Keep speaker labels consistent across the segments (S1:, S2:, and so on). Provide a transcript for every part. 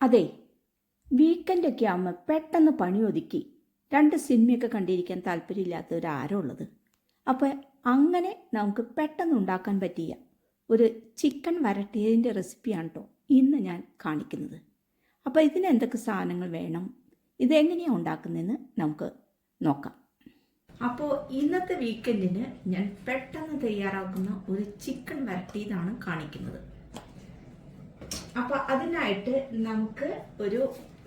S1: അതെ വീക്കെൻഡൊക്കെ ആകുമ്പോൾ പെട്ടെന്ന് പണി ഒതുക്കി. രണ്ട് സിനിമയൊക്കെ കണ്ടിരിക്കാൻ താല്പര്യമില്ലാത്തവരാരോ ഉള്ളത്. അപ്പോൾ അങ്ങനെ നമുക്ക് പെട്ടെന്ന് ഉണ്ടാക്കാൻ പറ്റിയ ഒരു ചിക്കൻ വരട്ടിയതിന്റെ റെസിപ്പിയാണ് കേട്ടോ ഇന്ന് ഞാൻ കാണിക്കുന്നത്. അപ്പോൾ ഇതിന് എന്തൊക്കെ സാധനങ്ങൾ വേണം? ഇതെങ്ങനെയാണ് ഉണ്ടാക്കുന്നതെന്ന് നമുക്ക് നോക്കാം. അപ്പോൾ ഇന്നത്തെ വീക്കെൻഡിന് ഞാൻ പെട്ടെന്ന് തയ്യാറാക്കുന്ന ഒരു ചിക്കൻ വരട്ടിയതാണ് കാണിക്കുന്നത്. അപ്പോൾ അതിനായിട്ട് നമുക്ക് ഒരു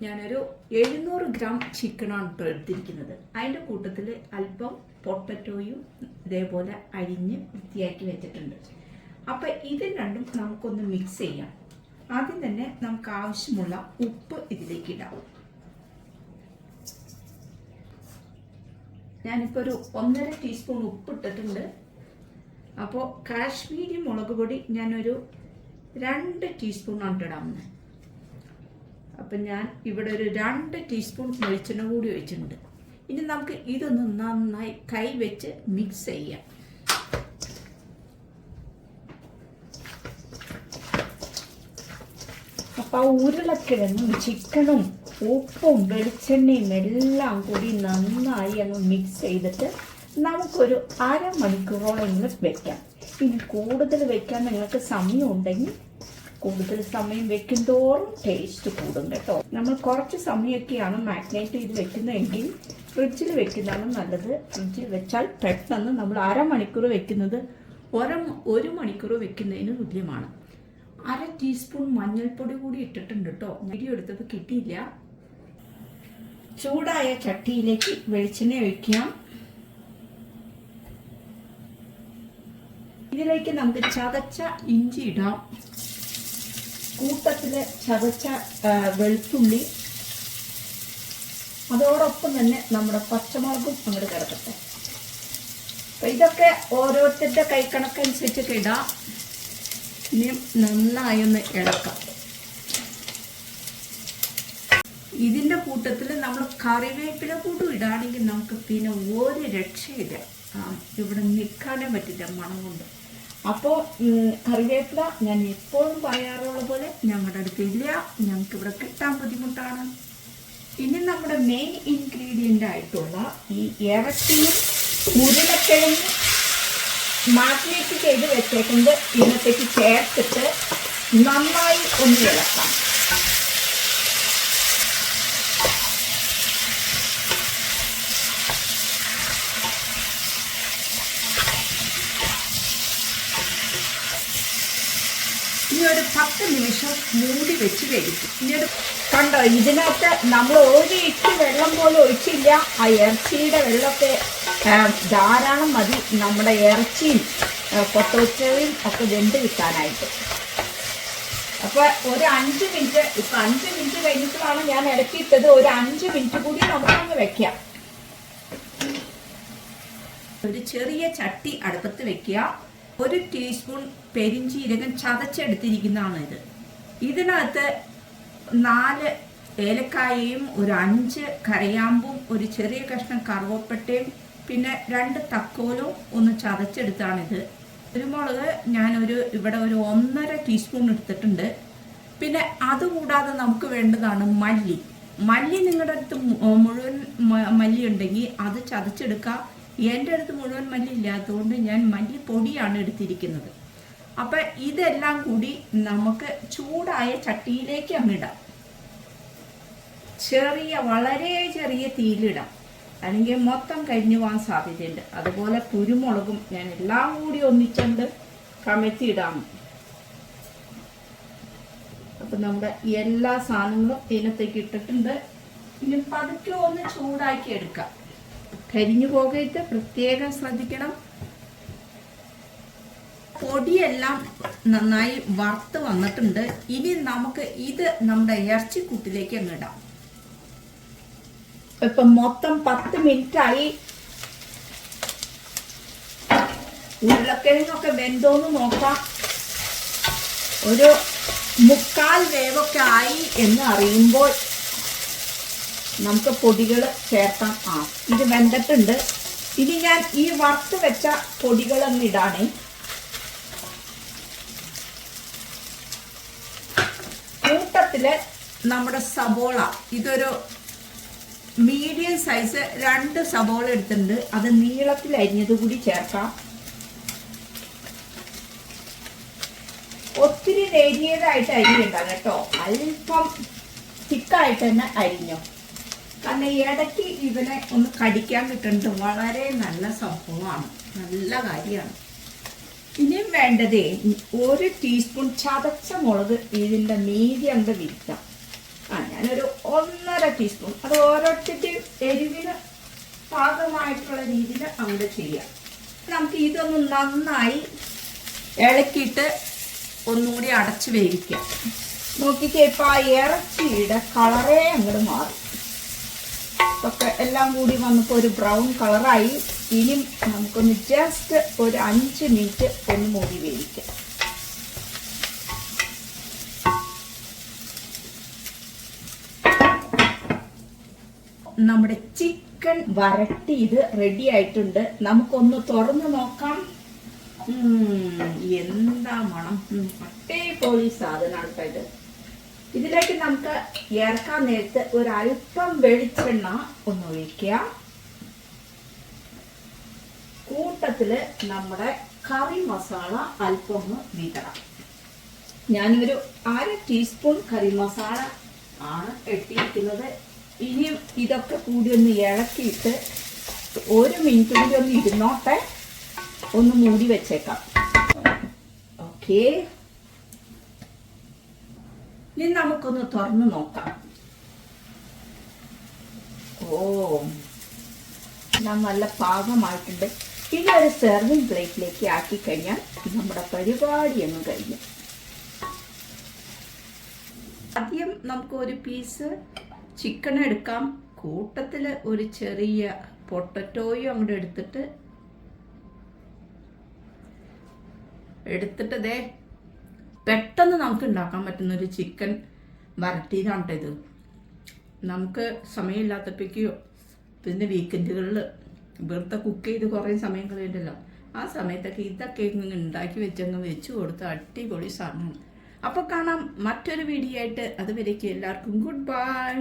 S1: ഞാനൊരു എഴുന്നൂറ് ഗ്രാം ചിക്കനാണ് കേട്ടോ എടുത്തിരിക്കുന്നത് അതിന്റെ കൂട്ടത്തിൽ അല്പം പൊട്ടറ്റോയും ഇതേപോലെ അരിഞ്ഞ് വൃത്തിയാക്കി വെച്ചിട്ടുണ്ട്. അപ്പോൾ ഇത് രണ്ടും നമുക്കൊന്ന് മിക്സ് ചെയ്യാം. ആദ്യം തന്നെ നമുക്ക് ആവശ്യമുള്ള ഉപ്പ് ഇതിലേക്ക് ഇടാം. ഞാനിപ്പോൾ ഒരു ഒന്നര ടീസ്പൂൺ ഉപ്പ് ഇട്ടിട്ടുണ്ട്. അപ്പോൾ കാശ്മീരി മുളക് പൊടി ഞാനൊരു രണ്ട് ടീസ്പൂണാണ് ഇടാവുന്നത് അപ്പം ഞാൻ ഇവിടെ ഒരു രണ്ട് ടീസ്പൂൺ വെളിച്ചെണ്ണ കൂടി ഒഴിച്ചിട്ടുണ്ട് ഇനി നമുക്ക് ഇതൊന്ന് നന്നായി കൈ വെച്ച് മിക്സ് ചെയ്യാം. അപ്പോൾ ആ ഉരുളക്കിഴങ്ങും ചിക്കനും ഉപ്പും വെളിച്ചെണ്ണയും എല്ലാം കൂടി നന്നായി അങ്ങ് മിക്സ് ചെയ്തിട്ട് നമുക്കൊരു അരമണിക്കൂറോളം ഇങ്ങനെ വെക്കാം. ഇനി കൂടുതൽ വെക്കാൻ നിങ്ങൾക്ക് സമയം ഉണ്ടെങ്കിൽ കൂടുതൽ സമയം വെക്കും തോറും ടേസ്റ്റ് കൂടും കേട്ടോ. നമ്മൾ കുറച്ച് സമയമൊക്കെയാണ് മാഗ്നേറ്റ് ചെയ്ത് വെക്കുന്നതെങ്കിൽ ഫ്രിഡ്ജിൽ വെക്കുന്നതാണ് നല്ലത്. ഫ്രിഡ്ജിൽ വെച്ചാൽ പെട്ടെന്ന് നമ്മൾ അരമണിക്കൂർ വെക്കുന്നത് ഒര ഒരു മണിക്കൂർ വെക്കുന്നതിന് തുല്യമാണ്. അര ടീസ്പൂൺ മഞ്ഞൾപ്പൊടി കൂടി ഇട്ടിട്ടുണ്ട് കേട്ടോ. വീഡിയോ എടുത്തത് കിട്ടിയില്ല. ചൂടായ ചട്ടിയിലേക്ക് വെളിച്ചെണ്ണ ഒഴിക്കാം. ഇതിലേക്ക് നമുക്ക് ചതച്ച ഇഞ്ചി ഇടാം. കൂട്ടത്തിൽ ചതച്ച വെളുത്തുള്ളി. അതോടൊപ്പം തന്നെ നമ്മുടെ പച്ചമുളകും അങ്ങോട്ട് കിടക്കട്ടെ. അപ്പൊ ഇതൊക്കെ ഓരോരുത്തരുടെ കൈക്കണക്കനുസരിച്ചൊക്കെ ഇടാം. ഇനി നന്നായി ഒന്ന് ഇളക്കാം. ഇതിന്റെ കൂട്ടത്തിൽ നമ്മൾ കറിവേപ്പില കൂട്ടും ഇടാണെങ്കിൽ നമുക്ക് പിന്നെ ഒരു രക്ഷയില്ല. ഇവിടെ നിൽക്കാനേ പറ്റില്ല മണം കൊണ്ട്. അപ്പോൾ കറിവേപ്പില ഞാൻ എപ്പോഴും പറയാറുള്ള പോലെ ഞങ്ങളുടെ അടുത്തില്ല ഞങ്ങൾക്ക് ഇവിടെ കിട്ടാൻ ബുദ്ധിമുട്ടാണ്. ഇനി നമ്മുടെ മെയിൻ ഇൻഗ്രീഡിയന്റ് ആയിട്ടുള്ള ഈ ഇറച്ചിയും ഉരുളക്കിഴങ്ങും മാഗ്നേറ്റ് ചെയ്ത് വെച്ചേക്കുന്നത് ഇന്നത്തേക്ക് ചേർത്തിട്ട് നന്നായി ഒന്ന് ഇളക്കാം ഇനി ഒരു പത്ത് നിമിഷം മൂടി വെച്ച് വേവിക്കും. ഇനി കണ്ടോ ഇതിനകത്ത് നമ്മൾ ഒരു ഇട്ട് വെള്ളം പോലും ഒഴിച്ചില്ല. ആ ഇറച്ചിയുടെ വെള്ളമൊക്കെ ധാരാളം മതി നമ്മുടെ ഇറച്ചിയും പൊട്ടോച്ചയും ഒക്കെ വെന്ത് കിട്ടാനായിട്ട്. അപ്പൊ ഒരു അഞ്ച് മിനിറ്റ് ഇപ്പൊ അഞ്ച് മിനിറ്റ് കഴിഞ്ഞിട്ടാണ് ഞാൻ ഇടക്കിയിട്ടത് ഒരു അഞ്ച് മിനിറ്റ് കൂടി നമുക്കൊന്ന് വെക്കാം. ഒരു ചെറിയ ചട്ടി അടുപ്പത്ത് വെക്കുക. ഒരു ടീസ്പൂൺ പെരിഞ്ചീരകം ചതച്ചെടുത്തിരിക്കുന്നതാണ് ഇത്. ഇതിനകത്ത് നാല് ഏലക്കായയും ഒരു അഞ്ച് കരയാമ്പും ഒരു ചെറിയ കഷ്ണം കറുവപ്പട്ടയും പിന്നെ രണ്ട് തക്കോലും ഒന്ന് ചതച്ചെടുത്താണിത് കുരുമുളക് ഞാനൊരു ഇവിടെ ഒരു ഒന്നര ടീസ്പൂൺ എടുത്തിട്ടുണ്ട്. പിന്നെ അതുകൂടാതെ നമുക്ക് വേണ്ടതാണ് മല്ലി. മല്ലി നിങ്ങളുടെ അടുത്ത് മുഴുവൻ മല്ലി ഉണ്ടെങ്കിൽ അത് ചതച്ചെടുക്കുക എന്റെ അടുത്ത് മുഴുവൻ മല്ലി ഇല്ലാത്തതുകൊണ്ട് ഞാൻ മല്ലിപ്പൊടിയാണ് എടുത്തിരിക്കുന്നത്. അപ്പം ഇതെല്ലാം കൂടി നമുക്ക് ചൂടായ ചട്ടിയിലേക്ക് അങ്ങിടാം ചെറിയ വളരെ ചെറിയ തീയിലിടാം. അല്ലെങ്കിൽ മൊത്തം കരിഞ്ഞു പോകാൻ സാധ്യതയുണ്ട്. അതുപോലെ കുരുമുളകും ഞാൻ എല്ലാം കൂടി ഒന്നിച്ചുകൊണ്ട് കമഴ്ത്തിയിടാം. അപ്പം നമ്മുടെ എല്ലാ സാധനങ്ങളും ഇതിനത്തേക്ക് ഇട്ടിട്ടുണ്ട്. ഇനി പതുക്കെ ഒന്ന് ചൂടാക്കി എടുക്കാം. കരിഞ്ഞു പോകരുത്. പ്രത്യേകം ശ്രദ്ധിക്കണം. പൊടിയെല്ലാം നന്നായി വറുത്ത് വന്നിട്ടുണ്ട്. ഇനി നമുക്ക് ഇത് നമ്മുടെ ഇറച്ചിക്കൂട്ടിലേക്ക് അങ്ങ് ഇടാം. ഇപ്പൊ മൊത്തം പത്ത് മിനിറ്റ് ആയി ഉരുളക്കിഴങ്ങൊക്കെ വെന്തോന്ന് നോക്കാം. ഒരു മുക്കാൽ വേവൊക്കെ ആയി എന്ന് അറിയുമ്പോൾ നമുക്ക് പൊടികൾ ചേർക്കാം. ആ ഇത് വെന്തിട്ടുണ്ട്. ഇനി ഞാൻ ഈ വറുത്ത് വെച്ച പൊടികളൊന്ന് ഇടാണേ. കൂട്ടത്തിൽ നമ്മുടെ സബോള ഇതൊരു മീഡിയം സൈസ് രണ്ട് സബോള എടുത്തിട്ടുണ്ട്. അത് നീളത്തിൽ അരിഞ്ഞത് കൂടി ചേർക്കാം. ഒത്തിരി നേരിയതായിട്ട് അരിയണ്ട കേട്ടോ. അല്പം തിക്കായിട്ട് തന്നെ അരിഞ്ഞോ. കാരണം ഇടയ്ക്ക് ഇവനെ ഒന്ന് കടിക്കാൻ കിട്ടുന്നത് വളരെ നല്ല സംഭവമാണ്. നല്ല കാര്യമാണ്. ഇനിയും വേണ്ടത് ഒരു ടീസ്പൂൺ ചതച്ച മുളക് ഇതിന്റെ മീതി അങ്ങ് വിരിക്കാം ആ ഞാനൊരു ഒന്നര ടീസ്പൂൺ അത് ഓരോരുത്തരുടെ എരിവിന് പാകമായിട്ടുള്ള രീതിയിൽ അവിടെ ചെയ്യാം. നമുക്ക് ഇതൊന്ന് നന്നായി ഇളക്കിയിട്ട് ഒന്നുകൂടി അടച്ച് വേവിക്കാം. നോക്കിക്കേ ഇപ്പം ആ ഇറച്ചിയുടെ കളറേ അങ്ങോട്ട് മാറി. ഒക്കെ എല്ലാം കൂടി വന്നപ്പോൾ ഒരു ബ്രൗൺ കളറായി ഇനി നമുക്കൊന്ന് ജസ്റ്റ് ഒരു അഞ്ച് മിനിറ്റ് ഒന്ന് മൂടി വേവിക്കാം. നമ്മുടെ ചിക്കൻ വരട്ടി ഇത് റെഡി ആയിട്ടുണ്ട്. നമുക്കൊന്ന് തുറന്ന് നോക്കാം. എന്താ മണം? പട്ടേ പോയി സാധനമാണ് കേട്ടോ ഇതിലേക്ക് നമുക്ക് ഇറക്കാൻ നേരത്ത് ഒരല്പം വെളിച്ചെണ്ണ ഒന്ന് ഒഴിക്കുക. കൂട്ടത്തിൽ നമ്മുടെ കറി മസാല അല്പം ഒന്ന് വീതണം ഞാനൊരു അര ടീസ്പൂൺ കറി മസാല ആണ് ഇട്ടിരിക്കുന്നത് ഇനിയും ഇതൊക്കെ കൂടി ഒന്ന് ഇളക്കിയിട്ട് ഒരു മിനിറ്റ് കൂടി ഒന്ന് ഇരുന്നോട്ടെ. ഒന്ന് മൂടി വെച്ചേക്കാം. ഓക്കേ ഇനി നമുക്കൊന്ന് തുറന്ന് നോക്കാം. ഓ ഞാൻ നല്ല പാകമായിട്ടുണ്ട്. ഇനി ഒരു സെർവിങ് പ്ലേറ്റിലേക്ക് ആക്കി കഴിഞ്ഞാൽ നമ്മുടെ പരിപാടി അങ്ങ് കഴിഞ്ഞു. ആദ്യം നമുക്ക് ഒരു പീസ് ചിക്കൻ എടുക്കാം. കൂട്ടത്തിൽ ഒരു ചെറിയ പൊട്ടറ്റോയും അങ്ങോട്ട് എടുത്തിട്ട് എടുത്തിട്ട് ദേ പെട്ടെന്ന് നമുക്ക് ഉണ്ടാക്കാൻ പറ്റുന്ന ഒരു ചിക്കൻ വരട്ടിയതാണ് ഇത്. നമുക്ക് സമയമില്ലാത്തപ്പോഴേക്കോ പിന്നെ വീക്കെൻഡുകളിൽ വെറുതെ കുക്ക് ചെയ്ത് കുറേ സമയം കളയണ്ടല്ലോ. ആ സമയത്തൊക്കെ ഇതൊക്കെ ഇങ്ങനെ ഉണ്ടാക്കി വെച്ചങ്ങ് വെച്ച് കൊടുത്ത് അടിപൊളി സാധനമാണ്. അപ്പോൾ കാണാം മറ്റൊരു വീഡിയോ ആയിട്ട്. അതുവരേക്കും എല്ലാവർക്കും ഗുഡ് ബൈ